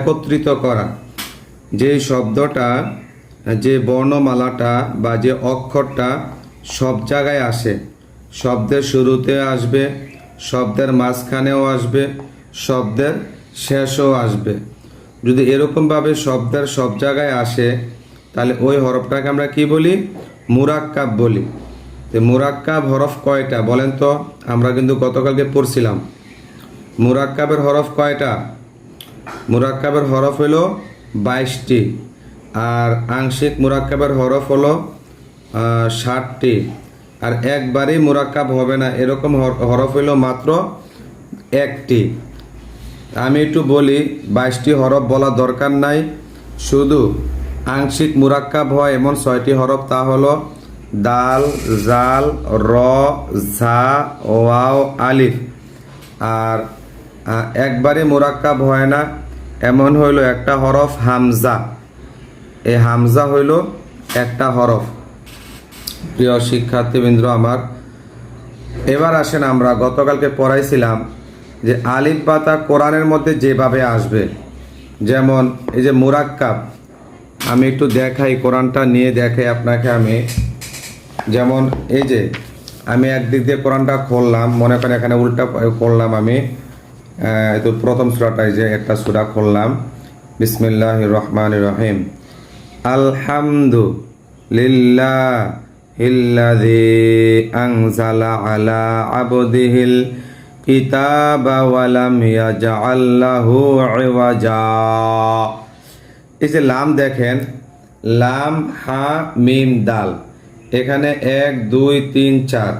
একত্রিত করা। যে শব্দটা, যে বর্ণমালাটা বা যে অক্ষরটা সব জায়গায় আসে। শব্দের শুরুতে আসবে, শব্দের মাঝখানেও আসবে, শব্দের শেষও আসবে। যদি এরকমভাবে শব্দের সব জায়গায় আসে, তাহলে ওই হরফটাকে আমরা কি বলি? মুরাক্কাব বলি। তো মুরাক্কাব হরফ কয়টা? বলেন তো, আমরা কিন্তু গতকালকে পড়ছিলাম। মুরাক্কাবের হরফ কয়টা? মুরাক্কাবের হরফ হলো বাইশটি, আর আংশিক মুরাক্কাবের হরফ হলো ষাটটি। আর একবারেই মুরাক্কাব হবে না, এরকম হর- হরফ হলো মাত্র একটি। আমি একটু বলি, বাইশটি হরফ বলা দরকার নাই। শুধু আংশিক মুরাক্কাব হয়, এমন ছয়টি হরফ, তা হলো দাল, জাল, র, ঝা, ওয়াও, আলিফ। আর একবারে মোরাক্কাব হয় না। এমন হইল একটা হরফ হামজা। এই হামজা হইল একটা হরফ। প্রিয় শিক্ষার্থীবৃন্দ আমার, এবার আসেন আমরা, গতকালকে পড়াইছিলাম যে আলিফ বাতা কোরআনের মধ্যে যেভাবে আসবে, যেমন এই যে মুরাক্কাব, আমি একটু দেখাই, কোরআনটা নিয়ে দেখাই আপনাকে আমি। যেমন এই যে, আমি একদিক দিয়ে কোরআনটা খুললাম, মনে করেন এখানে উল্টা করলাম আমি। তো প্রথম সুরাটাই যে একটা সুরা খুললাম বিসমিল্লাহ রহমান রহিম। আলহামদু লিল্লাহ এই যে লাম দেখেন, লাম, হা, মিম, দাল। এখানে এক, দুই, তিন, চার।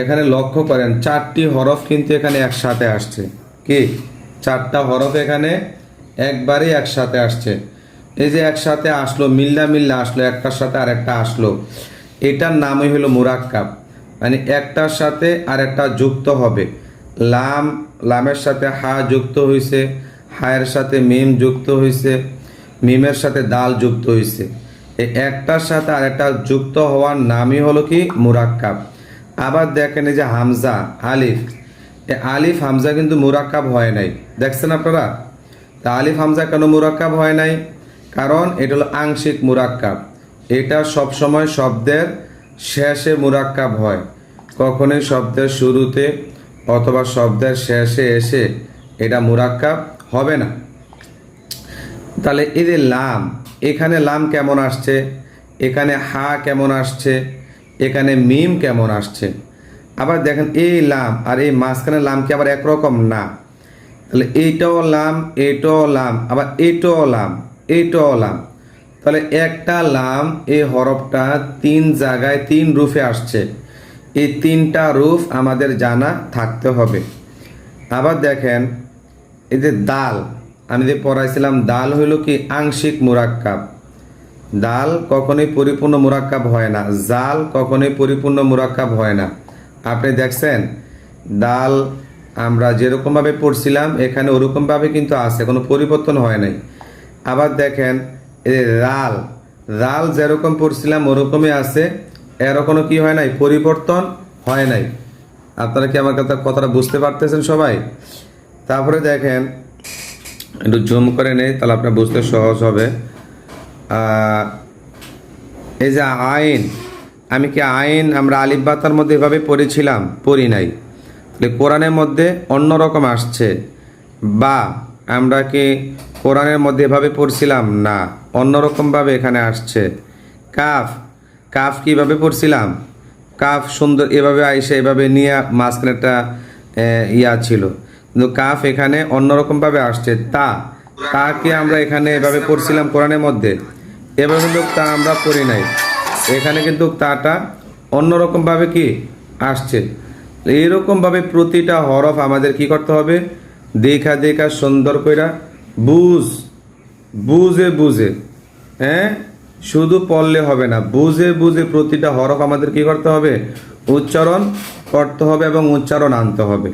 এখানে লক্ষ্য করেন, চারটি হরফ কিন্তু এখানে একসাথে আসছে। কি? চারটা হরফ এখানে একবারেই একসাথে আসছে। এই যে একসাথে আসলো, মিল্লা মিল্লা আসলো, একটার সাথে আর একটা আসলো, এটার নামই হলো মুরাক্কাব। মানে একটার সাথে আর একটা যুক্ত হবে। লাম, লামের সাথে হা যুক্ত হয়েছে হায়ের সাথে মিম যুক্ত হয়েছে মিমের সাথে দাল যুক্ত হয়েছে এই একটার সাথে আর একটা যুক্ত হওয়ার নামই হলো কি? মুরাক্কাব। আবার দেখেন এই যে হামজা, আলিফ আলিফ হামজা কিন্তু মুরাক্কাব হয় নাই। দেখছেন আপনারা? তা আলিফ হামজা কেন মুরাক্কাব হয় নাই? কারণ এটা হলো আংশিক মুরাক্কাব। এটা সব সময় শব্দের শেষে মুরাক্কাব হয়। কখনোই শব্দের শুরুতে অথবা শব্দের শেষে এসে এটা মুরাক্কাব হবে না। তাহলে এই যে লাম, এখানে লাম কেমন আসছে? এখানে হা কেমন আসছে? এখানে মিম কেমন আসছে? আবার দেখেন এই লাম আর এই মাঝখানে লাম কি আবার একরকম না। তাহলে এইটাও লাম এইটাও লাম, আবার এইটাও লাম এইটাও লাম। তাহলে একটা লাম এই হরফটা তিন জায়গায় তিন রূপে আসছে। এই তিনটা রূপ আমাদের জানা থাকতে হবে। আবার দেখেন এই যে দাল, আমি যে পড়াইছিলাম, দাল হইল কি আংশিক মুরাক্কাব। দাল কখনোই পরিপূর্ণ মুরাক্কাব হয় না, জাল কখনোই পরিপূর্ণ মুরাক্কাব হয় না। আপনি দেখছেন? ডাল আমরা যেরকমভাবে পড়ছিলাম, এখানে ওরকমভাবে কিন্তু আছে, কোনো পরিবর্তন হয় নাই। আবার দেখেন, এই রাল রাল যেরকম পড়ছিলাম ওরকমই আছে এরকমও কি হয় নাই? পরিবর্তন হয় নাই। আপনারা কি আমার কথা কথাটা বুঝতে পারতেছেন সবাই? তারপরে দেখেন, একটু জুম করে নেই, তাহলে আপনার বুঝতে সহজ হবে। এই যে আইন আমি কি আইন আমরা আলিফ বাতার মধ্যে এভাবে পড়েছিলাম? পড়ি নাই। তাহলে কোরআনের মধ্যে অন্যরকম আসছে। বা আমরা কি কোরআনের মধ্যে এভাবে পড়ছিলাম? না অন্যরকমভাবে এখানে আসছে। কাফ কাফ কীভাবে পড়ছিলাম? কাফ সুন্দর এভাবে আইসে এভাবে নিয়ে মাঝখানে একটা ইয়া ছিল। কিন্তু কাফ এখানে অন্যরকমভাবে আসছে। তা তা কি আমরা এখানে এভাবে পড়ছিলাম কোরআনের মধ্যে? এভাবে তা আমরা পড়ি নাই। এখানে কিন্তু তাটা অন্যরকমভাবে কি আসছে? এইরকমভাবে প্রতিটা হরফ আমাদের কি করতে হবে? দেখা দেখা সুন্দর কইরা বুঝ, বুঝে বুঝে হ্যাঁ? শুধু পড়লে হবে না, বুঝে বুঝে প্রতিটা হরফ আমাদের কি করতে হবে? উচ্চারণ করতে হবে এবং উচ্চারণ আনতে হবে।